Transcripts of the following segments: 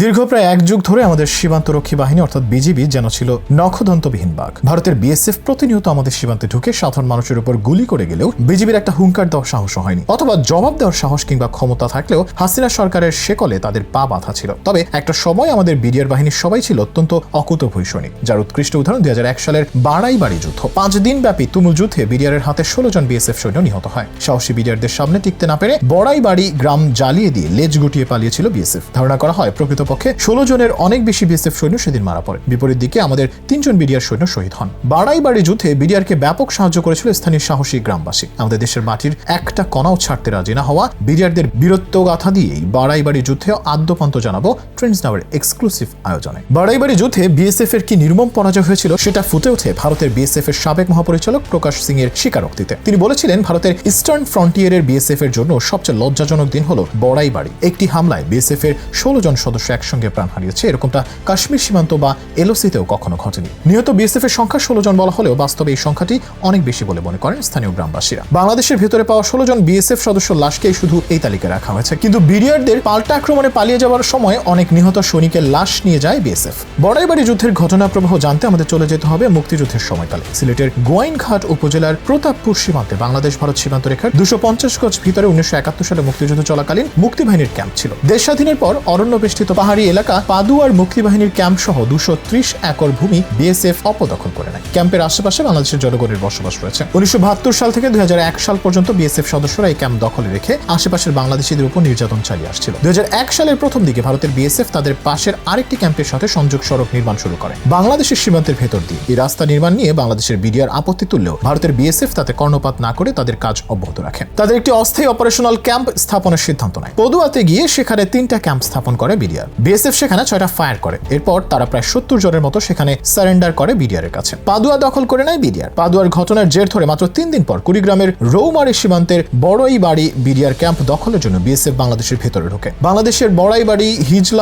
দীর্ঘ প্রায় এক যুগ ধরে আমাদের সীমান্তরক্ষী বাহিনী, অর্থাৎ বিজিবি, যেন ছিল নখদন্তবিহীন বাঘ। ভারতের বিএসএফ প্রতিনিয়ত আমাদের সীমান্তে ঢুকে সাধারণ মানুষের উপর গুলি করে গেলেও বিজিবির একটা হুঙ্কার দেওয়ার সাহস হয়নি, অথবা জবাব দেওয়ার সাহস কিংবা ক্ষমতা থাকলেও হাসিনা সরকারের শেকলে তাদের পা বাঁধা ছিল। তবে একটা সময় আমাদের বিডিআর বাহিনীর সবাই ছিল অত্যন্ত অকুত ভৈষণী যার উৎকৃষ্ট উদাহরণ দুই হাজার এক সালের বাড়াই বাড়ি যুদ্ধ। পাঁচ দিন ব্যাপী তুমুল যুদ্ধে বিডিআরের হাতে ষোলো জন বিএসএফ সৈন্য নিহত হয়। সাহসী বিডিআরদের সামনে টিকতে না পেরে বড়াই বাড়ি গ্রাম জ্বালিয়ে দিয়ে লেজ গুটিয়ে পালিয়েছিল বিএসএফ। ধারণা করা হয় প্রকৃতপক্ষে ষোলো জনের অনেক বেশি বিএসএফ সৈন্য সেদিন মারা পড়ে। বিপরীত দিকে আমাদের তিনজন বিডিআর সৈন্য শহীদ হন। বাড়াই বাড়ি যুদ্ধে বিডিআরকে ব্যাপক সাহায্য করেছিল স্থানীয় সাহসী গ্রামবাসী। আমাদের দেশের মাটির একটা কণাও ছাড়তে রাজি না হওয়া বিডিআরদের বীরত্ব গাথা দিয়েই বাড়াই বাড়ি যুদ্ধে আদ্যপান্ত জানাব ট্রেন্ডস নামের এক্সক্লুসিভ আয়োজনে। বাড়াই বাড়ি যুদ্ধে বিএসএফ এর কি নির্মম পরাজয় হয়েছিল, সেটা ফুটে ওঠে ভারতের বিএসএফ এর সাবেক মহাপরিচালক প্রকাশ সিং এর স্বীকারোক্তিতে। তিনি বলেছিলেন, ভারতের ইস্টার্ন ফ্রন্টিয়ারের বিএসএফ এর জন্য সবচেয়ে লজ্জাজনক দিন হলো বড়াই বাড়ি। একটি হামলায় বিএসএফ এর ষোলো জন সদস্য একসঙ্গে প্রাণ হারিয়েছে, এরকমটা কাশ্মীর সীমান্ত বা এলওসিতেও কখনো ঘটেনি। নিহত বিএসএফ এর সংখ্যা ষোলো জন বলা হলেও বাস্তবে এই সংখ্যাটি অনেক বেশি বলে মনে করেন স্থানীয় গ্রামবাসীরা। বাংলাদেশের ভেতরে পাওয়া ষোলো জন বিএসএফ সদস্য লাশকেই শুধু এই তালিকায় রাখা হয়েছে। কিন্তু বিডিআরদের পাল্টা আক্রমণে পালিয়ে যাওয়ার সময় অনেক নিহত সৈনিকের লাশ নিয়ে যায় বিএসএফ। বড়াইবাড়ি যুদ্ধের ঘটনা প্রবাহ জানতে আমাদের চলে যেতে হবে মুক্তিযুদ্ধের সময়কালে। সিলেটের গোয়াইনঘাট উপজেলার প্রতাপপুর সীমান্তে। বাংলাদেশ, ভারত সীমান্ত রেখার দুশো পঞ্চাশ গজ ভিতরে উনিশশো একাত্তর সালে মুক্তিযুদ্ধ চলাকালীন মুক্তিবাহিনীর ক্যাম্প ছিল। দেশ স্বাধীনের পর অরণ্য বেষ্টিত পাহাড়ি এলাকা পাদুয়ার মুক্তিবাহিনীর ক্যাম্প সহ দুশো ত্রিশ একর ভূমি বিএসএফ অপদখল করে নেয়। ক্যাম্পের আশেপাশে বাংলাদেশের জনগণের বসবাস রয়েছে। উনিশশো বাহাত্তর সাল থেকে দুই হাজার এক সাল পর্যন্ত বিএসএফ সদস্যরা এই ক্যাম্প দখলে রেখে আশেপাশের বাংলাদেশিদের উপর নির্যাতন চালিয়ে আসছিল। দুই হাজার এক সালের প্রথম দিকে ভারতের বিএসএফ তাদের পাশের আরেকটি ক্যাম্পের সাথে সংযোগ সড়ক নির্মাণ শুরু করে। বাংলাদেশের সীমান্তের ভেতর দিয়ে এই রাস্তা নির্মাণ নিয়ে বাংলাদেশের বিডিআর আপত্তি তুললেও ভারতের বিএসএফ তাতে কর্ণপাত না করে তাদের কাজ অব্যাহত রাখে। তাদের একটি অস্থায়ী অপারেশনাল ক্যাম্প স্থাপনের সিদ্ধান্ত নেয়। পদুয়াতে গিয়ে সেখানে তিনটা ক্যাম্প স্থাপন করে বিডিআর। বিএসএফ সেখানে ছয়টা ফায়ার করে। এরপর তারা প্রায় সত্তর জনের মতো সেখানে সারেন্ডার করে বিডিআর এর কাছে। পাদুয়া দখল করে নেয় বিডিআর। পাদুয়ার ঘটনার জের ধরে মাত্র তিন দিন পর কুড়িগ্রামের রৌমারি সীমান্তের বড়ই বাড়ি বিডিআর ক্যাম্প দখলের জন্য বিএসএফ বাংলাদেশের ভেতরে ঢোকে। বাংলাদেশের বড়াই বাড়ি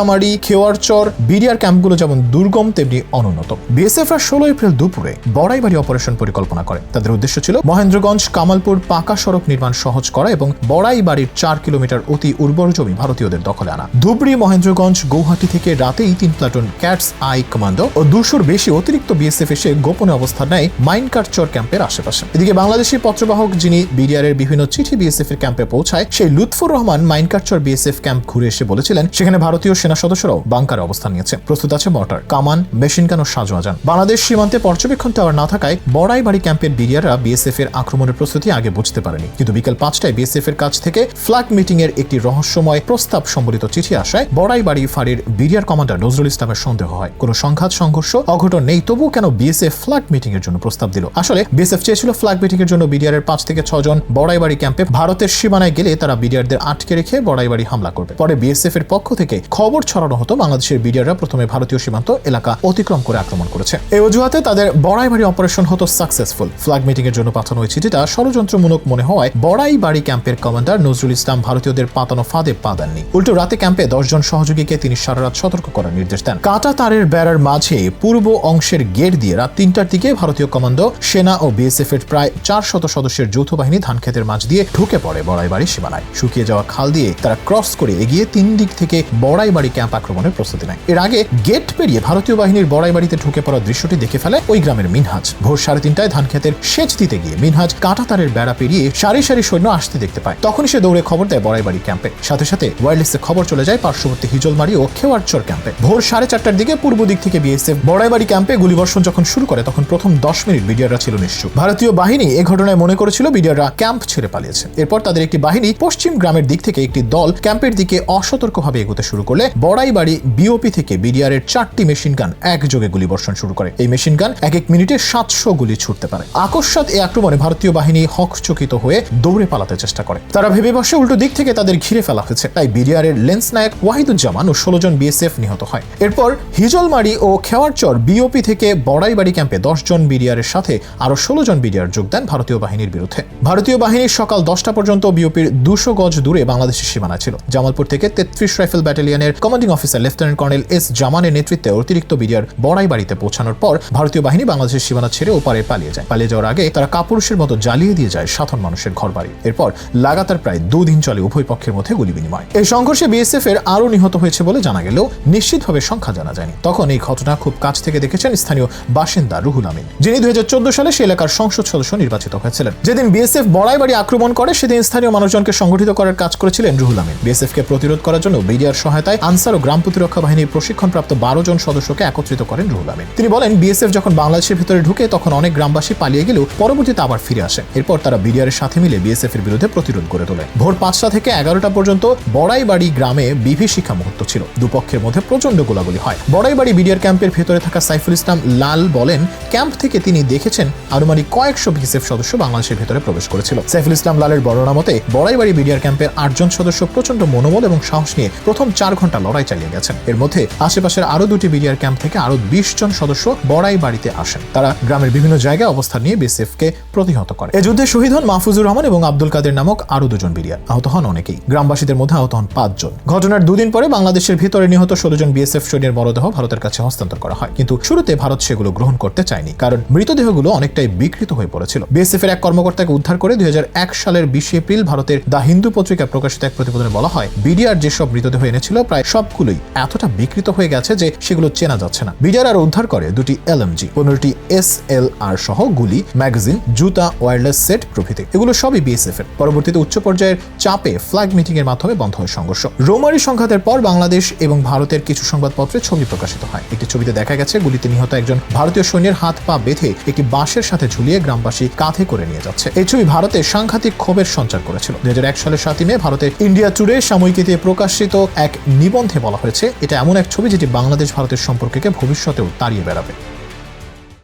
হিজলামারি খেওয়ারচর বিডিআর ক্যাম্পগুলো যেমন দুর্গম, তেমনি অনুন্নত। বিএসএফরা ষোলো এপ্রিল দুপুরে বড়াই বাড়ি অপারেশন পরিকল্পনা করে। তাদের উদ্দেশ্য ছিল মহেন্দ্রগঞ্জ, কামালপুর, পাকা সড়ক নির্মাণ সহজ করা এবং বড়াই বাড়ির চার কিলোমিটার অতি উর্বর জমি ভারতীয়দের দখলে আনা। ধুবড়ি, মহেন্দ্রগঞ্জ, গৌহাটি থেকে রাতেই তিন প্লাটুন ক্যাটস আই কমান্ডো ও দুশোর বেশি অতিরিক্ত বিএসএফ এসে গোপনে অবস্থান নেয় মাইনকারচর ক্যাম্পের আশেপাশে। এদিকে বাংলাদেশি পত্রবাহক যিনি বিডিআর এর বিভিন্ন চিঠি বিএসএফ এর ক্যাম্পে পৌঁছায়, সেই লুৎফুর রহমান মাইনকারচর বিএসএফ ক্যাম্প ঘুরে এসে বলেছিলেন, সেখানে ভারতীয় সেনা সদস্যরাও বাংকারে অবস্থান নিয়েছে প্রস্তুত আছে মর্টার, কামান, মেশিন গান ও সাজোয়াজান। বাংলাদেশ সীমান্তে পর্যবেক্ষণ টাওয়ার না থাকায় বড়াই বাড়ি ক্যাম্পের বিডিআররা বিএসএফ এর আক্রমণের প্রস্তুতি আগে বুঝতে পারেনি। কিন্তু বিকেল পাঁচটায় বিএসএফ এর কাছ থেকে ফ্ল্যাগ মিটিং এর একটি রহস্যময় প্রস্তাব সম্বলিত চিঠি আসায় বড়াই বাড়ি ফাঁড়ির বিডিআর কমান্ডার নজরুল ইসলামের সন্দেহ হয়। কোনো সংঘাত, সংঘর্ষ, অঘটন নেই, তবু কেন বিএসএফ ফ্ল্যাগ মিটিং এর জন্য প্রস্তাব দিল? আসলে বিএসএফ চেয়েছিল ফ্ল্যাগ মিটিং এর জন্য বিডিআর পাঁচ থেকে ছজন বড়াইবাড়ি ক্যাম্পে ভারতের সীমানায় গেলে তারা বিডিআরদের আটকে রেখে বড়াইবাড়ি হামলা করবে। পরে বিএসএফ এর পক্ষ থেকে খবর ছড়ানো হতো বাংলাদেশের বিডিআররা প্রথমে ভারতীয় সীমান্ত এলাকা অতিক্রম করে আক্রমণ করেছে। এই অজুহাতে তাদের বড়াইবাড়ি অপারেশন হতো সাকসেসফুল ফ্ল্যাগ মিটিং এর জন্য পাঠানো ওই চিঠিটা ষড়যন্ত্রমূলক মনে হওয়ায় বড়াইবাড়ি ক্যাম্পের কমান্ডার নজরুল ইসলাম ভারতীয়দের পাতানো ফাঁদে পা দেননি। উল্টো রাতে ক্যাম্পে দশজন সহযোগীকে তিনি সারা রাত সতর্ক করার নির্দেশ দেন। কাটা তারের বেড়ার মাঝে পূর্ব অংশের গেট দিয়ে রাত তিনটার দিকে ভারতীয় কমান্ডো, সেনা ও বিএসএফ এর প্রায় চার শত সদস্যের যৌথ বাহিনী ধান ক্ষেতের মাঝ দিয়ে ঢুকে পড়ে বড়াই বড়াইবাড়ি সীমানায়। শুকিয়ে যাওয়া খাল দিয়ে তারা ক্রস করে এগিয়ে তিন দিক থেকে বড়াইবাড়ি ক্যাম্প আক্রমণের প্রস্তুতি নেয়। এর আগে গেট পেরিয়ে ভারতীয় বাহিনীর বড়াইবাড়িতে ঢুকে পড়ার দৃশ্যটি দেখে ফেলে ওই গ্রামের মিনহাজ। ভোর সাড়ে তিনটায় ধান ক্ষেতের সেচ দিতে গিয়ে মিনহাজ কাঁটা তারের বেড়া পেরিয়ে সারি সারি সৈন্য আসতে দেখতে পায়। তখনই সে দৌড়ে খবর দেয় বড়াইবাড়ি ক্যাম্পে। সাথে সাথে ওয়্যারলেসে খবর চলে যায় পার্শ্ববর্তী হিজলমারি ও খেওয়ারচর ক্যাম্পে। ভোর সাড়ে চারটার দিকে পূর্ব দিক থেকে বিএসএফ বড়াইবাড়ি ক্যাম্পে গুলিবর্ষণ যখন শুরু করে, তখন প্রথম দশ মিনিট বিডিআররা ছিল নিশ্চুপ। ভারতীয় বাহিনী এ ঘটনায় মনে করেছিল বিডিআররা ক্যাম্প ছেড়ে পালিয়েছে। এরপর তাদের একটি বাহিনী পশ্চিম গ্রামের দিক থেকে একটি দল ক্যাম্পের দিকে অসতর্কভাবে এগোতে শুরু করলে বড়াইবাড়ি বিওপি থেকে বিডিআর এর চারটি মেশিন গান একযোগে গুলিবর্ষণ শুরু করে। এই মেশিন গান এক এক মিনিটে সাতশো গুলি ছুটতে পারে। আকস্মাত এই আক্রমণে ভারতীয় বাহিনী হকচকিত হয়ে দৌড়ে পালাতে চেষ্টা করে। তারা ভেবে বসে উল্টো দিক থেকে তাদের ঘিরে ফেলা হয়েছে। তাই বিডিআর এর লেন্স নায়ক ওয়াহিদুজ্জামান ও ষোলো জন বিএসএফ নিহত হয়। এরপর হিজলমারি ও খেওয়ারচর বিওপি থেকে বড়াইবাড়ি ক্যাম্পে দশ জন বিডিআর এর সাথে আরও ষোলো জন বিডিআর যোগ দেন ভারতীয় বাহিনীর বিরুদ্ধে। ভারতীয় বাহিনীর সকাল দশটা পর্যন্ত বিওপির দুশো গজ দূরে বাংলাদেশের সীমানা ছিল। জামালপুর থেকে তেত্রিশ rifle ব্যাটালিয়নের commanding officer lieutenant colonel S জামানের নেতৃত্বে অতিরিক্ত বিডিআর বড়াইবাড়িতে পৌঁছানোর পর ভারতীয় বাহিনী বাংলাদেশের সীমানা ছেড়ে ওপারে পালিয়ে যায়। পালিয়ে যাওয়ার আগে তারা কাপুরুষের মতো জ্বালিয়ে দিয়ে যায় সাধারণ মানুষের ঘরবাড়ি। এরপর লাগাতার প্রায় দুদিন চলে উভয় পক্ষের মধ্যে গুলি বিনিময়। এই সংঘর্ষে বিএসএফ এর আরও নিহত হয়েছে বলে জানা গেলেও নিশ্চিতভাবে সংখ্যা জানা যায়নি। তখন এই ঘটনা খুব কাছ থেকে দেখেছেন স্থানীয় বাসিন্দা রুহুল আমিন, যিনি দুই হাজার চোদ্দ সালে সে এলাকার সংসদ সদস্য নির্বাচিত হয়েছিলেন। যেদিন বিএসএফ বড়াই বাড়ি আক্রমণ করে, সেদিন স্থানীয় মানুষজনকে সংগঠিত করার কাজ করেছিলেন রুহুল আমিন। বিএসএফ কে প্রতিরোধ করার জন্য বিডিআর সহায়তায় আনসার ও গ্রাম প্রতিরক্ষা বাহিনীর প্রশিক্ষণপ্রাপ্ত বারো জন সদস্যকে একত্রিত করেন রুহুল আমিন। তিনি বলেন, বিএসএফ যখন বাংলাদেশের ভিতরে ঢুকে, তখন অনেক গ্রামবাসী পালিয়ে গেলেও পরবর্তীতে আবার ফিরে আসে। এরপর তারা বিডিআর এর সাথে মিলে বিএসএফ এর বিরুদ্ধে প্রতিরোধ গড়ে তোলে। ভোর পাঁচটা থেকে এগারোটা পর্যন্ত বড়াইবাড়ি গ্রামে বিভীষিকা মুহূর্ত ছিল। দুপক্ষের মধ্যে প্রচণ্ড গোলাগুলি হয়। বড়াইবাড়ি বিডিআর ক্যাম্পের ভেতরে থাকা সাইফুল ইসলাম লাল বলেন, ক্যাম্প থেকে তিনি দেখেছেন আনুমানিক কয়েকশো বিএসএফ সদস্য বাংলাদেশের ভেতরে প্রবেশ করেছিল। সাইফুল ইসলাম লালের বর্ণনা মতে, বড়াইবাড়ি বিডিআর ক্যাম্পের আটজন সদস্য প্রচণ্ড মনোবল এবং সাহস নিয়ে প্রথম চার ঘণ্টা লড়াই চালিয়ে গেছেন। এর মধ্যে আশেপাশের আরও দুটি বিডিআর ক্যাম্প থেকে আরও বিশ জন সদস্য বড়াই বাড়িতে আসেন। তারা গ্রামের বিভিন্ন জায়গায় অবস্থান নিয়ে বিএসএফ কে প্রতিহত করে। এ যুদ্ধে শহীদ হন মাহফুজুর রহমান এবং আব্দুল কাদের নামক আরও দুজন বিডিআর। আহত হন অনেকেই। গ্রামবাসীদের মধ্যে আহত হন পাঁচজন ঘটনার দুদিন পরে বাংলাদেশের ভিতরে নিহত ষোলো জন বিএসএফ সৈন্যের মরদেহ ভারতের কাছে হস্তান্তর করা হয়। কিন্তু শুরুতে ভারত সেগুলো গ্রহণ করতে চায়নি, কারণ মৃতদেহগুলো অনেকটাই বিকৃত হয়ে পড়েছিল। বিএসএফ এর এক কর্মকর্তাকে উদ্ধার করে দুই হাজার এক সালের বিশে এপ্রিল ভারতের দ্য হিন্দু পত্রিকায় প্রকাশিত এক প্রতিবেদনে বলা হয়, বিডিআর যেসব মৃতদেহ এনেছিল, প্রায় সবগুলোই এতটা বিকৃত হয়ে গেছে যে সেগুলো চেনা যাচ্ছে না। বিডিআর আর উদ্ধার করে দুটি এলএমজি পনেরোটি এস এল আর সহ গুলি, ম্যাগাজিন, জুতা, ওয়্যারলেস সেট প্রভৃতি। এগুলো সবই বিএসএফ এর। পরবর্তীতে উচ্চ পর্যায়ের চাপে ফ্ল্যাগ মিটিং এর মাধ্যমে বন্ধ হয় সংঘর্ষ। রোমারি সংঘাতের পর বাংলাদেশ এবং ভারতের কিছু সংবাদপত্রে ছবি প্রকাশিত হয়। একটি ছবিতে দেখা গেছে, গুলিতে নিহত একজন ভারতীয় সৈন্যের হাত পা বেঁধে একটি বাঁশের সাথে ঝুলিয়ে গ্রামবাসী কাঁধে করে নিয়ে যাচ্ছে। এই ছবি ভারতে সাংঘাতিক ক্ষোভের সঞ্চার করেছিল। দুই হাজার এক সালের সাতই মে ভারতে ইন্ডিয়া টুডে সাময়িকীতে প্রকাশিত এক নিবন্ধে বলা হয়েছে এটা এমন এক ছবি যেটি বাংলাদেশ ভারতের সম্পর্ককে ভবিষ্যতেও তাড়িয়ে বেড়াবে।